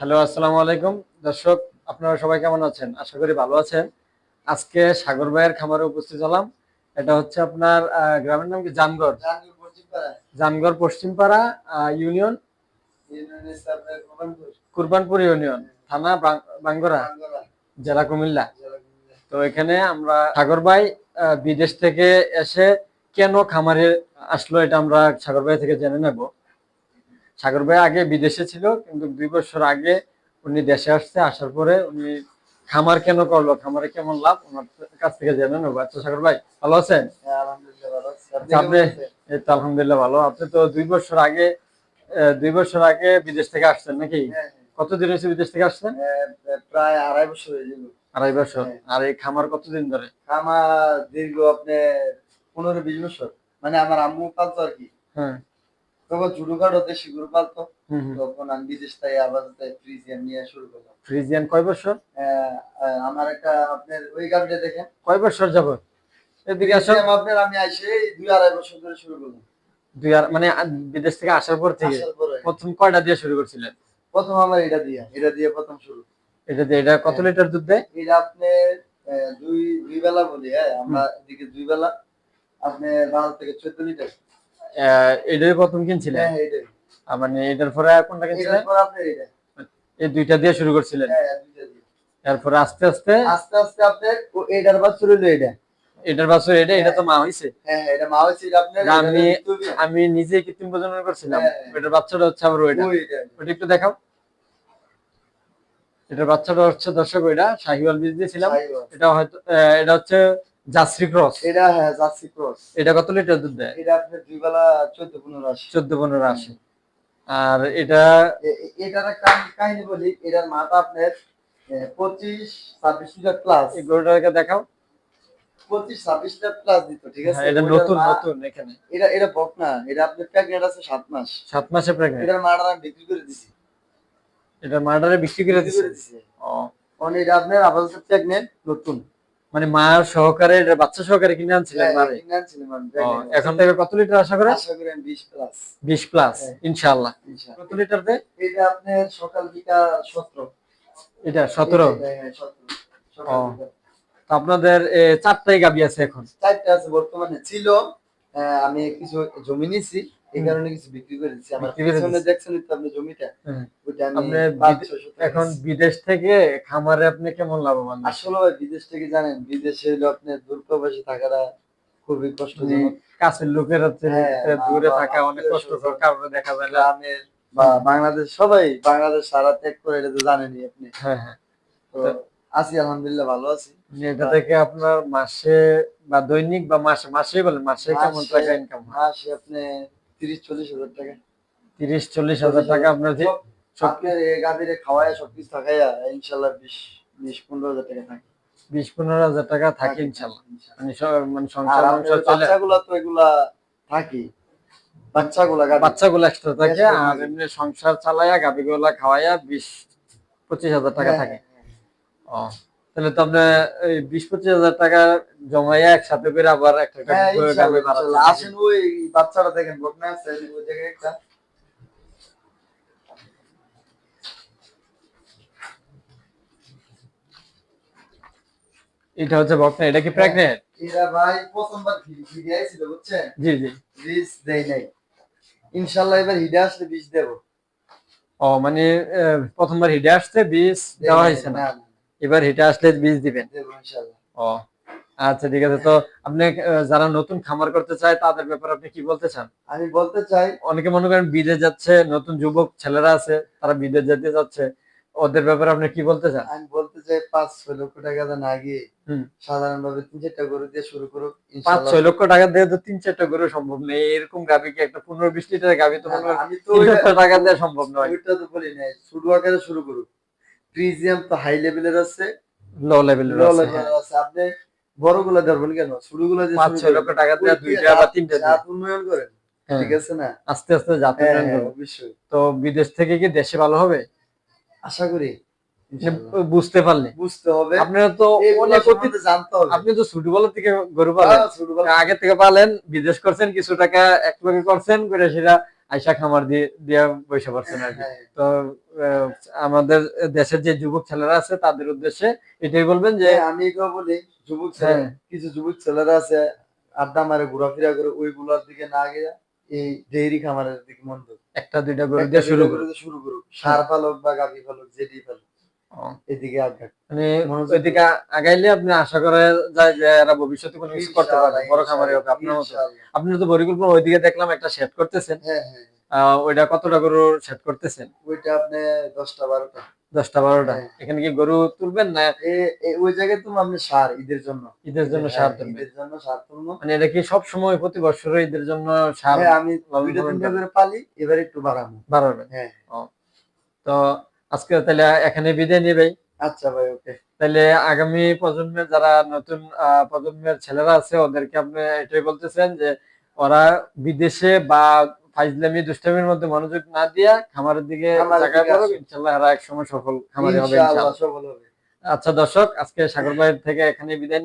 Hello আসসালামু আলাইকুম। দর্শক আপনারা সবাই কেমন আছেন? আশা করি ভালো আছেন। আজকে সাগর ভাইয়ের খামারে উপস্থিত হলাম। এটা হচ্ছে আপনার গ্রামের নাম কি? জামগড়? জাহাঙ্গীর পশ্চিমপাড়া জামগড় পশ্চিমপাড়া ইউনিয়ন? কুরবানপুর। ইউনিয়ন থানা বাঙ্গরা জেলা কুমিল্লা। তো এখানে আমরা সাগর ভাই বিদেশ থেকে এসে কেন খামারে আসলো এটা আমরা সাগর ভাই থেকে জেনে নেব। সাগর ভাই আগে বিদেশে ছিল কিন্তু দুই বছর আগে উনি দেশে আসছে আসার পরে উনি খামার কেন করল খামারে কেমন লাভ? ওনার কাছ থেকে জেনে নেব। আচ্ছা সাগর ভাই ভালো আছেন? হ্যাঁ, আলহামদুলিল্লাহ ভালো আপনি আচ্ছা? এই তো আলহামদুলিল্লাহ ভালো। আপনি তো দুই বছর আগে দুই বছর আগে বিদেশ থেকে আসছেন নাকি? হ্যাঁ, কতদিন হয়েছে বিদেশ থেকে আসছেন? হ্যাঁ, প্রায় আড়াই বছর হয়ে যাবে আড়াই বছর। হ্যাঁ। আর এই খামার কতদিন ধরে? খামার দীর্ঘ আপনি পনেরো বিশ বছর। মানে আমার আম্মু পালতো আর কি। হ্যাঁ। তখন ছোটখাটো দেশি গরু পালতো তখন আমি বিদেশ থেকে আবার ফ্রিজিয়ান নিয়ে শুরু করলাম। ফ্রিজিয়ান কয় বছর? আমার একটা আপনার ওই গাড়িটা দেখেন। কয় বছর যাবত? এদিকে আপনার আমি এই দুই আড়াই বছর ধরে শুরু করলাম। দুই আর মানে বিদেশ থেকে আসার পর থেকে প্রথম কয়টা দিয়ে শুরু করছিলেন? প্রথম আমার এটা দিয়ে এটা দিয়ে প্রথম শুরু। এটা দিয়ে এটা কত হ্যাঁ। লিটার দুধ দেয়? এটা আপনি দুই দুই বেলা বলি হ্যাঁ আমরা এদিকে দুই বেলা। আপনি বারো থেকে চোদ্দ লিটার। এটাই প্রথম কিনছিলেন? হ্যাঁ এটাই মানে এটার পরে কোনটা কিনছিলেন? এটার পর আপনার এটা এই দুইটা দিয়ে শুরু করছিলেন? হ্যাঁ দুইটা দিয়ে। এরপরে আস্তে আস্তে? আস্তে আস্তে আপনার ও এটার এটা এটার বছর এটা এটা তো মা হইছে। হ্যাঁ হ্যাঁ, এটা মা আপনার আমি- আমি নিজে কৃত্রিম প্রজনন করছিলাম। হ্যাঁ। এটার বাচ্চাটা হচ্ছে আবার ওইটা। ওইটা। ওটা একটু দেখাও। এটার বাচ্চাটা হচ্ছে দর্শক ওইটা শাহিওয়াল বীজ দিয়েছিলাম। এটা হয়তো এটা হচ্ছে জার্সি ক্রস এটা হ্যাঁ জার্সি ক্রস এটা কত লিটার দুধ দেয়? এটা আপনার দুই বেলা চোদ্দ পনেরো আসে চোদ্দ পনেরো আসে আর এটা? এটার একটা কাহিনী বলি এটার মাথা আপনার আহ, পঁচিশ ছাব্বিশ লিটার প্লাস এই গরুটাকে দেখাও। পঁচিশ ছাব্বিশ লিটার প্লাস দিত ঠিক আছে? হ্যাঁ, এটা নতুন নতুন এখানে। এটা এটা বক না এটা আপনার প্রেগনেন্ট আছে সাত মাস। সাত মাসে প্রেগনেন্ট? এটার আমি বিক্রি করে দিছি। এটা মার্ডারে বিক্রি করে দিছি? ও কারণ এটা আপনার আপাতত প্রেগনেন্ট নতুন। মানে মার সহকারে বাচ্চা সহকারে কিনে আনছিলেন pregnant। এখন থেকে কত লিটার আশা করে আশা করি আমি বিশ প্লাস বিশ প্লাস। ইনশাআল্লাহ। কত লিটার দেয়? এটা আপনার সকাল বিকাল সতেরো। এটা সতেরো? হ্যাঁ, সতেরো। সকাল ও। তো আপনাদের চারটাই গাবি আছে এখন? চারটে আছে বর্তমানে। ছিল আমি কিছু জমি নিছি। এই কারণে কিছু বিক্রি করে দিচ্ছি। আমার পিছনে দেখছেন তো আপনি জমিটা হ্যাঁ। আমি এখন বিদেশ থেকে খামারে আপনি কেমন লাভবান? আসলে বিদেশ থেকে জানেন বিদেশে হলো আপনার দূরপ্রবাসী থাকাটা খুবই কষ্টজনক। কাছের লোকের হ্যাঁ, দূরে থাকা অনেক কষ্টকর কারণে দেখা যায় গ্রামের বা বাংলাদেশ সবাই বাংলাদেশ সারা ত্যাগ করে এটা তো জানেনই আপনি। হ্যাঁ হ্যাঁ। আছি আলহামদুলিল্লাহ ভালো আছি। এটা থেকে আপনার মাসে বা দৈনিক বা মাসে মাসে বলেন মাসে কেমন টাকা ইনকাম মাসে আপনি তিরিশ চল্লিশ হাজার টাকা। তিরিশ চল্লিশ হাজার টাকা আপনার যে আপনার এই গাভীরে খাওয়ায় সবকিছু থাকাইয়া ইনশাল্লাহ বিশ বিশ পনেরো হাজার টাকা থাকে। বিশ পনেরো হাজার টাকা থাকে ইনশাল্লাহ। মানে মানে সংসার বাচ্চাগুলা তো এগুলা থাকি। বাচ্চাগুলা বাচ্চাগুলো এক্সট্রা থাকে আর এমনি সংসার চালায়া গাবিগুলা খাওয়াইয়া বিশ পঁচিশ হাজার টাকা হ্যাঁ, থাকে। ও। তাহলে তো আপনি এই বিশ পঁচিশ হাজার টাকা জমাইয়া একসাথে করে আবার একটা হ্যাঁ। আসেন ওই বাচ্চাটা দেখেন বকনা আছে ওই জায়গায় একটা। এটা হচ্ছে বকনা এটা কি প্রেগনেন্ট এরা ভাই প্রথমবার ভিডিও আইছিল বুঝছেন? জি জি। বীজ দেয় নাই। ইনশাল্লাহ এবার হিডে আসলে বিষ দেবো। ও মানে প্রথমবার হিটে আসছে বীজ দেওয়া হয়েছে না। এবার হিটে আসলে বীজ দিবেন। ও আচ্ছা ঠিক আছে। তো আপনি যারা নতুন খামার করতে চায় তাদের ব্যাপারে আপনি কি বলতে চান? আমি বলতে চাই অনেকে মনে করেন বিদেশ যাচ্ছে নতুন যুবক ছেলেরা আছে তারা বিদেশ যেতে যাচ্ছে। ওদের ব্যাপারে আপনি কি বলতে চান? আমি বলতে চাই পাঁচ ছয় লক্ষ টাকা আগে হুম। সাধারণ ভাবে তিন চারটা গরু দিয়ে শুরু করুক পাঁচ। ছয় লক্ষ টাকা দিয়ে তো তিন চারটা গরু সম্ভব নেই। এরকম গাভি কি একটা পনেরো বিশ লিটার গাভি তো মনে আমি তো টাকা দেওয়া সম্ভব নয়। ওইটা তো বলি নাই শুরু আকারে শুরু করুক। প্রিজিয়াম তো হাই লেভেলের আছে লো লেভেলের আছে আপনি বড়গুলা ধরবেন কেন? শুরু গুলা দিয়ে পাঁচ ছয় লক্ষ টাকা দিয়ে দুইটা জাত- বা তিনটা। জাত উন্নয়ন করেন হ্যাঁ, ঠিক আছে না? আস্তে আস্তে যাতে হ্যাঁ, উন্নয়ন হ্যাঁ, অবশ্যই। তো বিদেশ থেকে কি দেশে ভালো হবে? আশা করি বুঝতে পারলে। বুঝতে হবে। আপনারা তো অনেক অতীত জানতে হবে। আপনি তো ছোটবেলা থেকে গরু পালেন। হ্যাঁ, আগে থেকে পালেন বিদেশ করছেন কিছু টাকা এক লগে করছেন করে সেটা আইসা খামার দিয়ে দিয়ে বসে পারছে আর কি। হ্যাঁ, তো আমাদের দেশের যে যুবক ছেলেরা আছে তাদের উদ্দেশ্যে এটাই বলবেন যে যে আমি এটাও বলি যুবক ছেলে হ্যাঁ। কিছু যুবক ছেলেরা আছে আড্ডা মারে ঘোরাফেরা করে ওইগুলোর দিকে না গিয়ে এই ডেইরি খামারের দিকে মন একটা দুইটা করে দিয়ে শুরু করে শুরু করুক। সার পালক বা গাভী পালক যেটি পালক। ও, এদিকে মানে ওইদিকে আগাইলে আপনি আশা করে যায় যে এরা ভবিষ্যতে কোনো কিছু করতে পারবে বড় খামারে হোক আপনার মতো। আপনি তো পরিকল্পনা ওইদিকে দেখলাম একটা সেট করতেছেন। হ্যাঁ হ্যাঁ আহ, ওইটা কতটা গরু সেট করতেছেন? ওইটা আপনি দশটা বারোটা। দশটা বারোটা। হ্যাঁ। এখানে কি গরু তুলবেন না? ওই জায়গায় তুমি আপনি সার ঈদের জন্য। ঈদের জন্য হ্যাঁ, সার তুলবেন ঈদের জন্য সার তুলবো। মানে এটা কি সব সময় প্রতি বছর ঈদের জন্য সার হ্যাঁ আমি পালি এবার একটু বাড়াবো। বাড়াবেন? হ্যাঁ। তো আজকে তাহলে এখানে বিদায় নিবে। আচ্ছা ভাই ওকে। তাহলে আগামী প্রজন্মের যারা নতুন প্রজন্মের ছেলেরা আছে ওদেরকে আপনি এটাই বলতেছেন যে ওরা বিদেশে বা ফাইজলামি দুষ্টামির মধ্যে মনোযোগ না দিয়া খামারের দিকে। ইনশাল্লাহ এরা এক সময় সফল খামারে হবে আচ্ছা দর্শক আজকে সাগর ভাইয়ের থেকে এখানে বিদায়